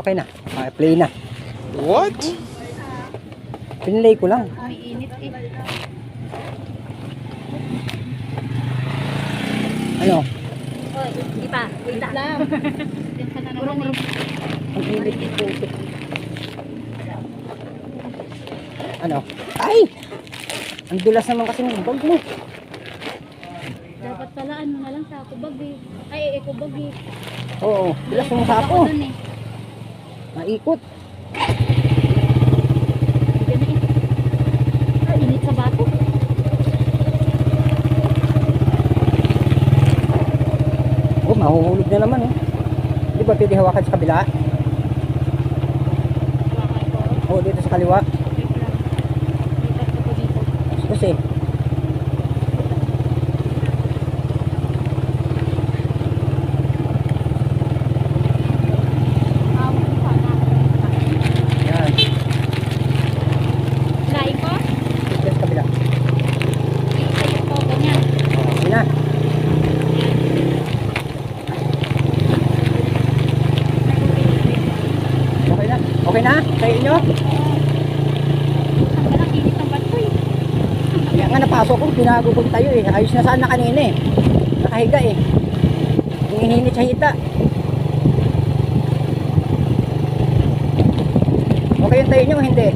Okay na. Okay, play na. What? Pinlay ko lang. Umiinit eh. Ano? Oy, hindi pa. Wait lang. Eh. Ang init puso. Ano? Ay! Ang dulas naman kasi ng bag mo. Dapat pala ano na lang sa bag eh. Ay, bag eh. Oo, dulas ng Ako sapo. dun eh. Maikot. Eh. Bato. Oh, mahuhulog na naman oh. Di ba pwede hawakan sa kabila? Oo, dito sa kaliwa. Kasi, Awak ko sana. yan. Lain ko? Dito sa kabila. Itayo ko. Ganyan. Oh, yun na. Okay na. Okay na? Sa inyo? Ang galang init ng bato eh. Kaya nga napasok ko, binago ko tayo eh. Ayos na sana kanina eh. Nakahiga eh. Hinihinit sa hita. Okay yung tayo nyo hindi?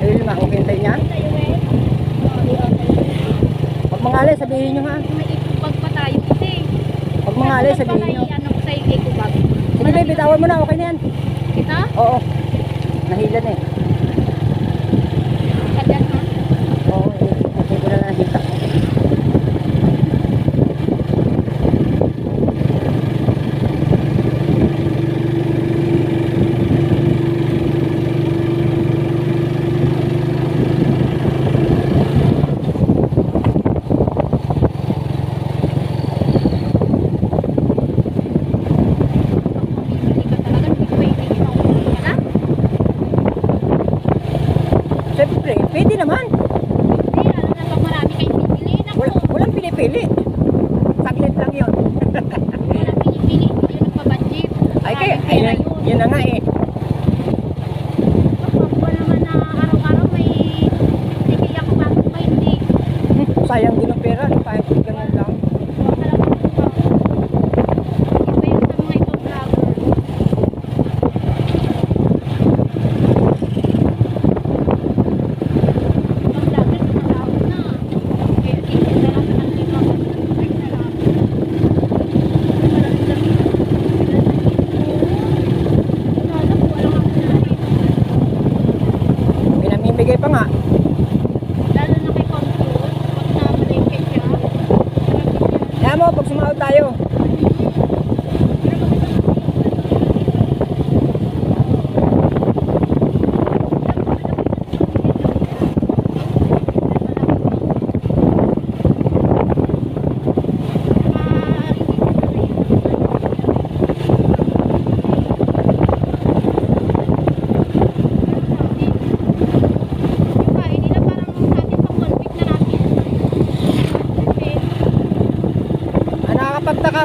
Ayun naman, okay yung tayo niya? Pag mangalay, sabihin nyo ha. May ikubag pa tayo kasi. Pag mangalay, sabihin nyo. Ano ko sa ikubag? Sige babe, bitawan mo na, okay na yan. Kita? Oo. Nahilan eh. Kadyan ha? Oo, eh. Okay ko na lang hita. Hindi ka talaga. Hindi pwede. Ikaw ka na? Siyempre, pwede naman. Hindi. Alam na pag marami kayong pipili. Naku. Wala, walang pinipili. Saglit lang yun. Walang pinipili. Hindi yun nagpabudget. Ay, kaya, Maraming ay, pera yun, yun. yun na nga eh. Kapwa naman na araw-araw may bigay ako bakit ba hindi? Hmm, Sayang din ang pera, no? kahit ganun lang. Huwag ka lang magtrabaho. Iba yun sa mga ibang vlogger. Ibang vlogger, tumatawag na. Kaya tingin na lang sa kanila. Ay, na lang. Walang damit. Wala ko, walang ako na Pinamimigay pa nga. Lalo na kay Consul, pag namalengke siya, Mo, pag sumahod tayo.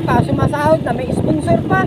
Pa, sumasahod na, may sponsor pa.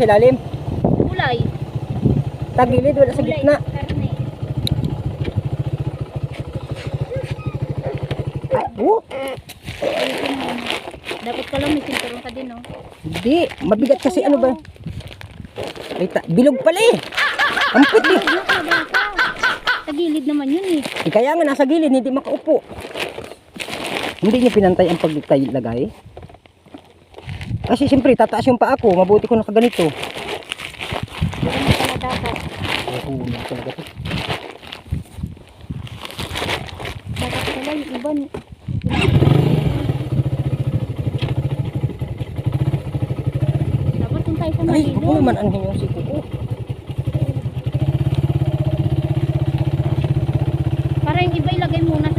Sa ilalim? Kulay. Tagilid, wala sa gitna. oh, Dapat pala may sinturon ka din, no? hindi. Mabigat kasi ano ba? Ay, ta- bilog pala eh. Ang puti. Ka? Sa gilid naman yun, eh. Eh, kaya nga nasa gilid, hindi makaupo. Hindi niya pinantay ang pagkilagay. Kasi siyempre, tataas yung paa ko. Mabuti ko nakaganito. Ganun pala dapat. Oo, talaga to. Dapat pala yung Dapat kung tayo sa Ay, ako naman ano yung siko ko. Para yung iba ilagay muna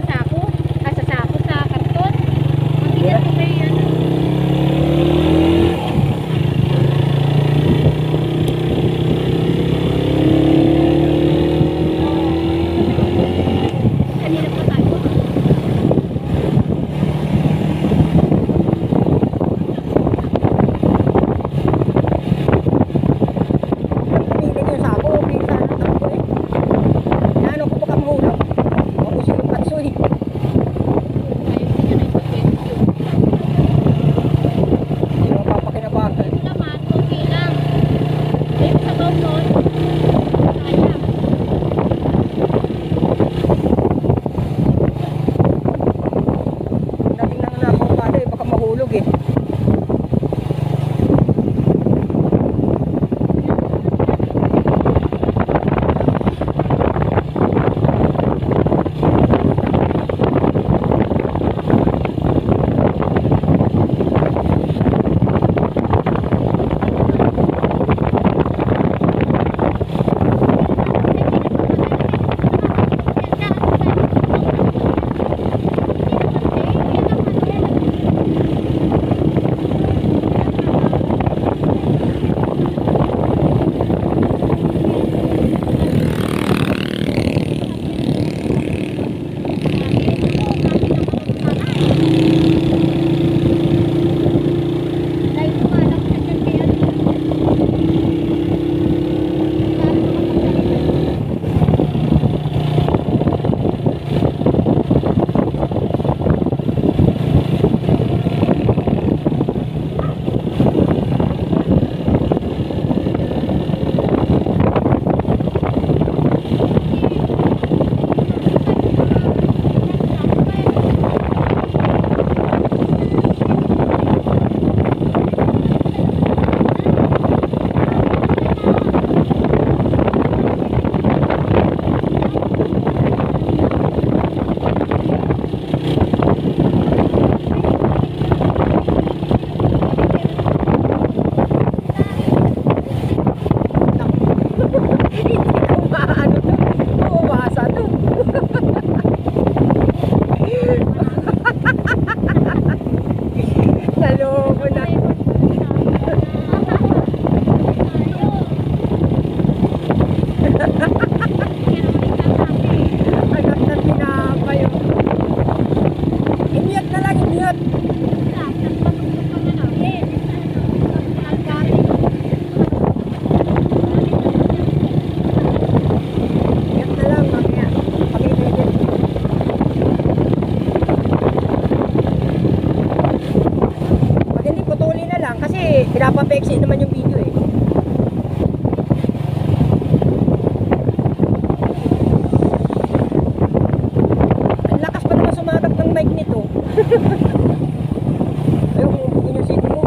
inusin mo.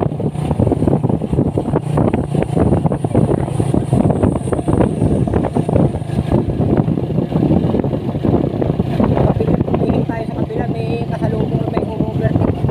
Piling tayo sa kabila, may kasalubong na may overtake.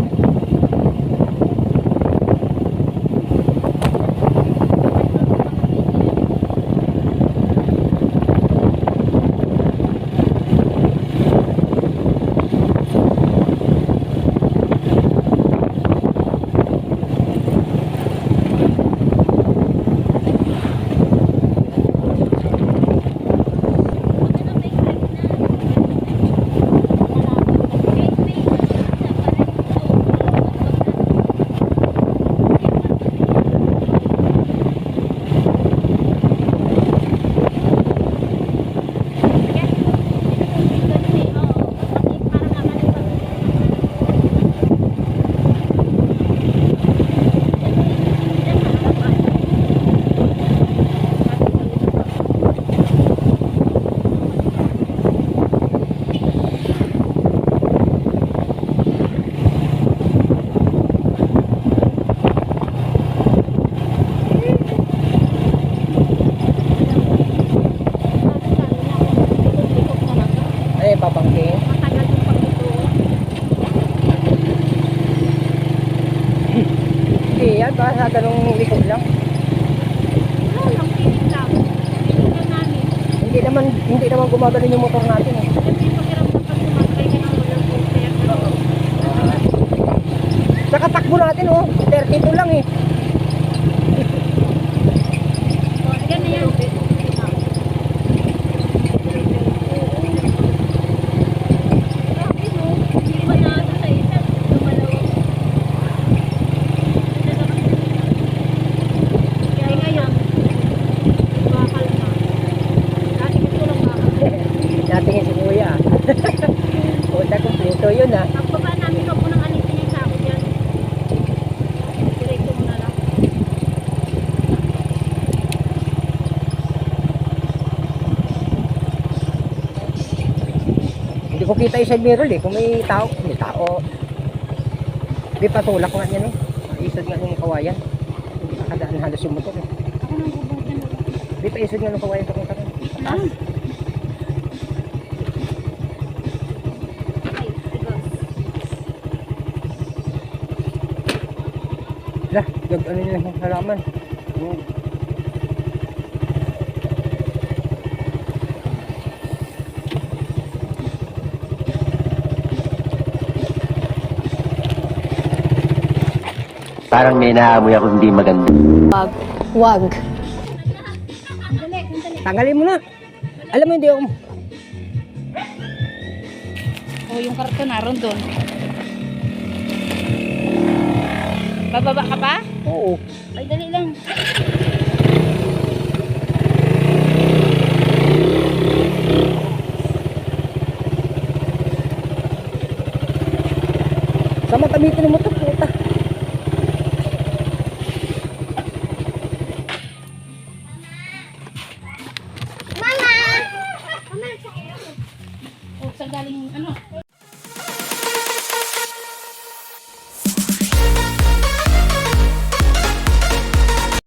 ka sa ganung likod lang. Wala lang, tinig lang. Tinig lang namin. Hindi naman, naman gumagaling yung motor natin eh. Saka takbo natin oh, 32 lang eh. oh, yan na yan. Grabe, no? Hindi pa na ano sa isa. Lumalawag. Kaya ngayon, bakal na. Dati gusto lang bakal. Natingin si Kuya. Puta, kumpleto yun ah. Pagbaba namin, mo nang alisin yung sako dyan. Diretso mo na lang. Hindi ko kita yung side mirror eh. Kung may tao, may tao. Hindi patulak nga yan eh. Isod nga yung kawayan. Hindi nakadaan halos yung motor eh. Ako nang bubutan. Hindi pa isod nga ng kawayan sa kung Lang. Ay, Lah, gag ano nyo yung halaman. Hmm. Parang may naamoy ako hindi maganda. Wag. Wag. Tanggalin mo na. Alam mo hindi ako. Oh, yung karton naroon doon. Bababa ka pa? Oo. Ay, dali lang. Sama gamitin mo to, puta.